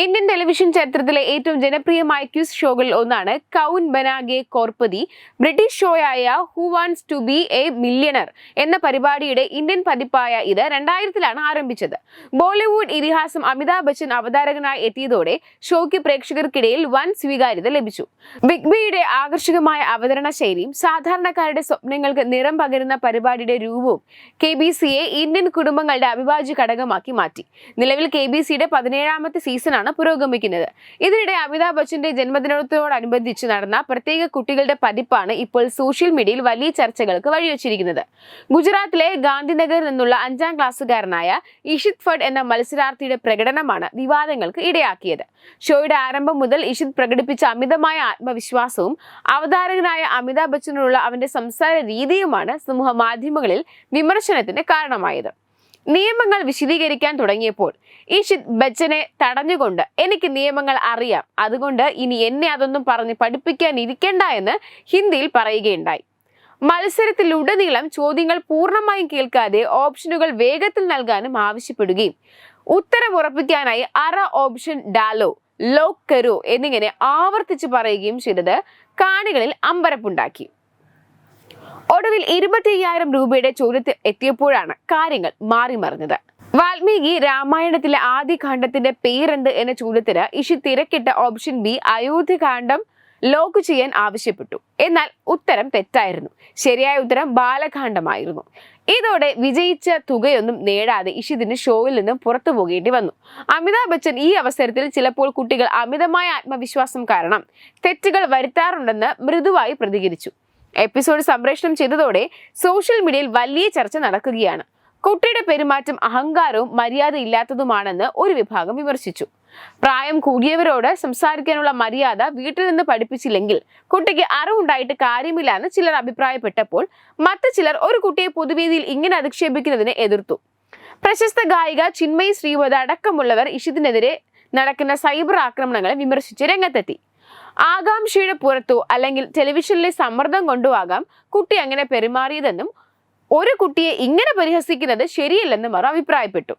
Indian television ചരിത്രത്തിലെ ഏറ്റവും ജനപ്രിയമായ ക്യൂസ് ഷോകളിൽ ഒന്നാണ് Kaun Banega Crorepati. British ഷോയായ who wants to be a millionaire എന്ന പരിപാടിയുടെ ഇന്ത്യൻ പതിപ്പായ ഇത് രണ്ടായിരത്തിലാണ് ആരംഭിച്ചത്. ബോളിവുഡ് ഇതിഹാസം അമിതാഭ് ബച്ചൻ അവതാരകനായി എത്തിയതോടെ ഷോയ്ക്ക് പ്രേക്ഷകർക്കിടയിൽ വൻ സ്വീകാര്യത ലഭിച്ചു. ബിഗ് ബിയുടെ ആകർഷകമായ അവതരണ ശൈലിയും സാധാരണക്കാരുടെ സ്വപ്നങ്ങൾക്ക് നിറം പകരുന്ന പരിപാടിയുടെ രൂപവും കെ ബി സിയെ ഇന്ത്യൻ കുടുംബങ്ങളുടെ അവിഭാജ്യ ഘടകമാക്കി മാറ്റി. നിലവിൽ കെ ബി സിയുടെ പതിനേഴാമത്തെ സീസണാണ് പുരോഗമിക്കുന്നത്. ഇതിനിടെ അമിതാഭ് ബച്ചന്റെ ജന്മദിനത്തോടനുബന്ധിച്ച് നടന്ന പ്രത്യേക കുട്ടികളുടെ പതിപ്പാണ് ഇപ്പോൾ സോഷ്യൽ മീഡിയയിൽ വലിയ ചർച്ചകൾക്ക് വഴിവെച്ചിരിക്കുന്നത്. ഗുജറാത്തിലെ ഗാന്ധിനഗറിൽ നിന്നുള്ള അഞ്ചാം ക്ലാസ്സുകാരനായ ഇഷിത് ഫഡ് എന്ന മത്സരാർത്ഥിയുടെ പ്രകടനമാണ് വിവാദങ്ങൾക്ക് ഇടയാക്കിയത്. ഷോയുടെ ആരംഭം മുതൽ ഇഷിത് പ്രകടിപ്പിച്ച അമിതമായ ആത്മവിശ്വാസവും അവതാരകനായ അമിതാഭ് ബച്ചനോടുള്ള അവന്റെ സംസാര രീതിയുമാണ് സമൂഹ മാധ്യമങ്ങളിൽ വിമർശനത്തിന് കാരണമായത്. നിയമങ്ങൾ വിശദീകരിക്കാൻ തുടങ്ങിയപ്പോൾ ഈഷിത് ബച്ചനെ തടഞ്ഞുകൊണ്ട് എനിക്ക് നിയമങ്ങൾ അറിയാം. അതുകൊണ്ട് ഇനി എന്നെ അതൊന്നും പറഞ്ഞ് പഠിപ്പിക്കാൻ ഇരിക്കണ്ട എന്ന് ഹിന്ദിയിൽ പറയുകയുണ്ടായി. മത്സരത്തിലുടനീളം ചോദ്യങ്ങൾ പൂർണമായും കേൾക്കാതെ ഓപ്ഷനുകൾ വേഗത്തിൽ നൽകാനും ആവശ്യപ്പെടുകയും ഉത്തരം ഉറപ്പിക്കാനായി അറ ഓപ്ഷൻ ഡാലോ ലോക് കരോ എന്നിങ്ങനെ ആവർത്തിച്ച് പറയുകയും ചെയ്തത് കാണികളിൽ അമ്പരപ്പുണ്ടാക്കി. ഒടുവിൽ ഇരുപത്തി അയ്യായിരം രൂപയുടെ ചോദ്യത്തിൽ എത്തിയപ്പോഴാണ് കാര്യങ്ങൾ മാറിമറിഞ്ഞത് വാൽമീകി രാമായണത്തിലെ ആദ്യ കാണ്ഡത്തിന്റെ പേരെന്ത് എന്ന ചോദ്യത്തിന് ഇഷി തിരക്കിട്ട ഓപ്ഷൻ ബി അയോധ്യകാന്ഡം ലോക്ക് ചെയ്യാൻ ആവശ്യപ്പെട്ടു. എന്നാൽ ഉത്തരം തെറ്റായിരുന്നു. ശരിയായ ഉത്തരം ബാലകാന്ഡമായിരുന്നു. ഇതോടെ വിജയിച്ച തുകയൊന്നും നേടാതെ ഇഷിതിന് ഷോയിൽ നിന്നും പുറത്തു പോകേണ്ടി വന്നു. അമിതാഭ് ബച്ചൻ ഈ അവസരത്തിൽ ചിലപ്പോൾ കുട്ടികൾ അമിതമായ ആത്മവിശ്വാസം കാരണം തെറ്റുകൾ വരുത്താറുണ്ടെന്ന് മൃദുവായി പ്രതികരിച്ചു. എപ്പിസോഡ് സംപ്രേഷണം ചെയ്തതോടെ സോഷ്യൽ മീഡിയയിൽ വലിയ ചർച്ച നടക്കുകയാണ്. കുട്ടിയുടെ പെരുമാറ്റം അഹങ്കാരവും മര്യാദ ഇല്ലാത്തതുമാണെന്ന് ഒരു വിഭാഗം വിമർശിച്ചു. പ്രായം കൂടിയവരോട് സംസാരിക്കാനുള്ള മര്യാദ വീട്ടിൽ നിന്ന് പഠിപ്പിച്ചില്ലെങ്കിൽ കുട്ടിക്ക് അറിവുണ്ടായിട്ട് കാര്യമില്ല എന്ന് ചിലർ അഭിപ്രായപ്പെട്ടപ്പോൾ മറ്റു ചിലർ ഒരു കുട്ടിയെ പൊതുവേദിയിൽ ഇങ്ങനെ അധിക്ഷേപിക്കുന്നതിനെ എതിർത്തു. പ്രശസ്ത ഗായിക ചിന്മയി ശ്രീവത അടക്കമുള്ളവർ ഇഷിതിനെതിരെ നടക്കുന്ന സൈബർ ആക്രമണങ്ങളെ വിമർശിച്ച് രംഗത്തെത്തി. ആകാംക്ഷയുടെ പുറത്തോ അല്ലെങ്കിൽ ടെലിവിഷനിലെ സമ്മർദ്ദം കൊണ്ടോ ആകാം കുട്ടി അങ്ങനെ പെരുമാറിയതെന്നും ഒരു കുട്ടിയെ ഇങ്ങനെ പരിഹസിക്കുന്നത് ശരിയല്ലെന്നും അവർ അഭിപ്രായപ്പെട്ടു.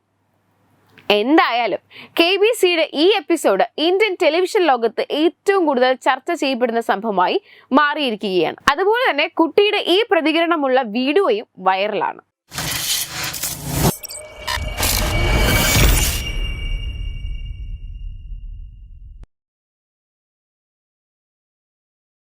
എന്തായാലും കെ ബി സിയുടെ ഈ എപ്പിസോഡ് ഇന്ത്യൻ ടെലിവിഷൻ ലോകത്ത് ഏറ്റവും കൂടുതൽ ചർച്ച ചെയ്യപ്പെടുന്ന സംഭവമായി മാറിയിരിക്കുകയാണ്. അതുപോലെ തന്നെ കുട്ടിയുടെ ഈ പ്രതികരണമുള്ള വീഡിയോയും വൈറലാണ്